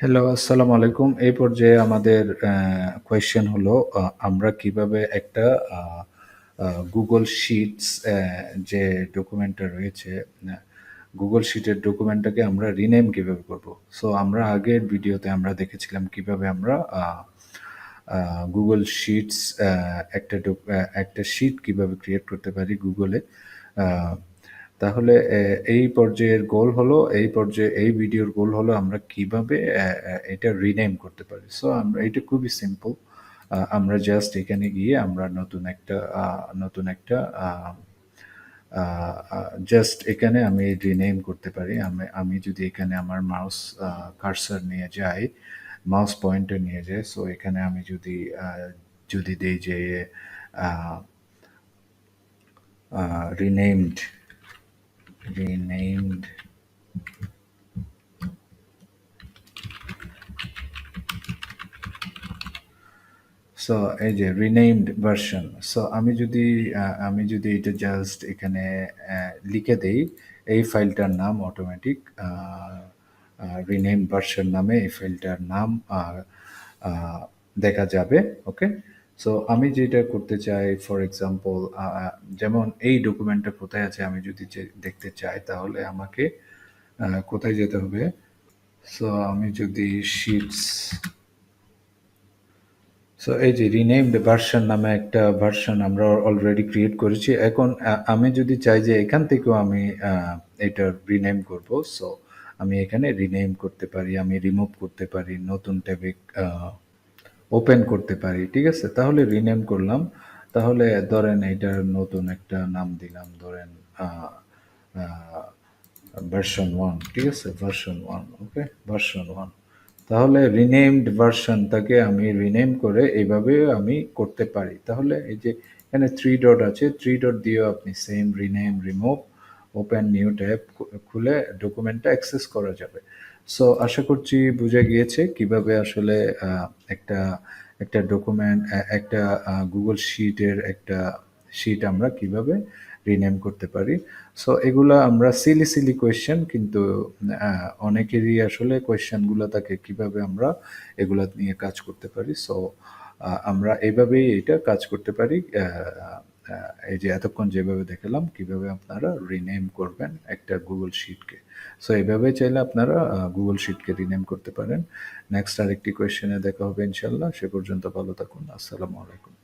Hello, আসসালামু আলাইকুম। এই পর্যায়ে আমাদের কোয়েশ্চেন হলো আমরা কীভাবে একটা গুগল অ্যা যে ডকুমেন্টটা রয়েছে, গুগল শিটের ডকুমেন্টটাকে আমরা রিনেম কীভাবে করব? সো আমরা আগের ভিডিওতে আমরা দেখেছিলাম কীভাবে আমরা গুগল অ্যা একটা একটা শিট কীভাবে ক্রিয়েট করতে পারি Google-এ। তাহলে এই পর্যায়ের গোল হলো এই পর্যায়ে এই ভিডিওর গোল হলো আমরা কীভাবে এটা রিনেম করতে পারি। সো আমরা এটা খুবই সিম্পল। আমরা জাস্ট এখানে গিয়ে আমরা নতুন একটা নতুন একটা জাস্ট এখানে আমি রিনেম করতে পারি। আমি আমি যদি এখানে আমার মাউস কার্সার নিয়ে যাই, মাউস পয়েন্টার নিয়ে যাই, সো এখানে আমি যদি যদি দেই যে uh uh renamed renamed so এই যে রিনেমড ভার্সন সো আমি যদি আমি যদি এটা জাস্ট এখানে লিখে দেই, এই ফাইলটার নাম অটোমেটিক আ আ রিনেম ভার্সন নামে এই ফাইলটার নাম দেখা যাবে। ওকে? সো আমি যেটা করতে চাই ফর এক্সাম্পল যেমন এই ডকুমেন্টটা কোথায় আছে আমি যদি দেখতে চাই তাহলে আমাকে কোথায় যেতে হবে? সো আমি যদি শিটস সো এই যে রিনেমড ভার্সন নামে একটা ভার্সন আমরা অলরেডি ক্রিয়েট করেছি। এখন আমি যদি চাই যে এখান থেকেও আমি এটা রিনেম করব। সো আমি এখানে রিনেম করতে পারি, আমি রিমুভ করতে পারি, নতুন ট্যাবে ওপেন করতে পারি। ঠিক আছে? তাহলে রিনেম করলাম। তাহলে ধরেন এইটার নতুন একটা নাম দিলাম ধরেন ভার্সন ওয়ান ঠিক আছে? Version one okay? Version one তাহলে রিনেমড ভার্সনটাকে আমি রিনেম করে এইভাবে আমি করতে পারি। তাহলে এই যে এখানে থ্রি ডট আছে, থ্রি ডট দিয়েও আপনি same rename, remove, open new tab খুলে ডকুমেন্টটা অ্যাক্সেস করা যাবে। সো আশা করছি বুঝা গিয়েছে কীভাবে আসলে একটা একটা ডকুমেন্ট একটা গুগল শিটের একটা শিট আমরা কীভাবে রিনেম করতে পারি। সো এগুলা আমরা সিলি, সিলি কোয়েশ্চেন কিন্তু অনেকেরই আসলে কোয়েশ্চেনগুলা থাকে কীভাবে আমরা এগুলা নিয়ে কাজ করতে পারি। সো আমরা এভাবেই এটা কাজ করতে পারি। এই যে এতক্ষণ যেভাবে দেখালাম কীভাবে আপনারা রিনেম করবেন একটা গুগল শিটকে সো এইভাবে চাইলে আপনারা গুগল Sheet-কে রিনেম করতে পারেন। নেক্সট আরেকটি কোয়েশ্চেনে দেখা হবে ইনশাল্লাহ সে পর্যন্ত ভালো থাকুন। আসসালামু আলাইকুম।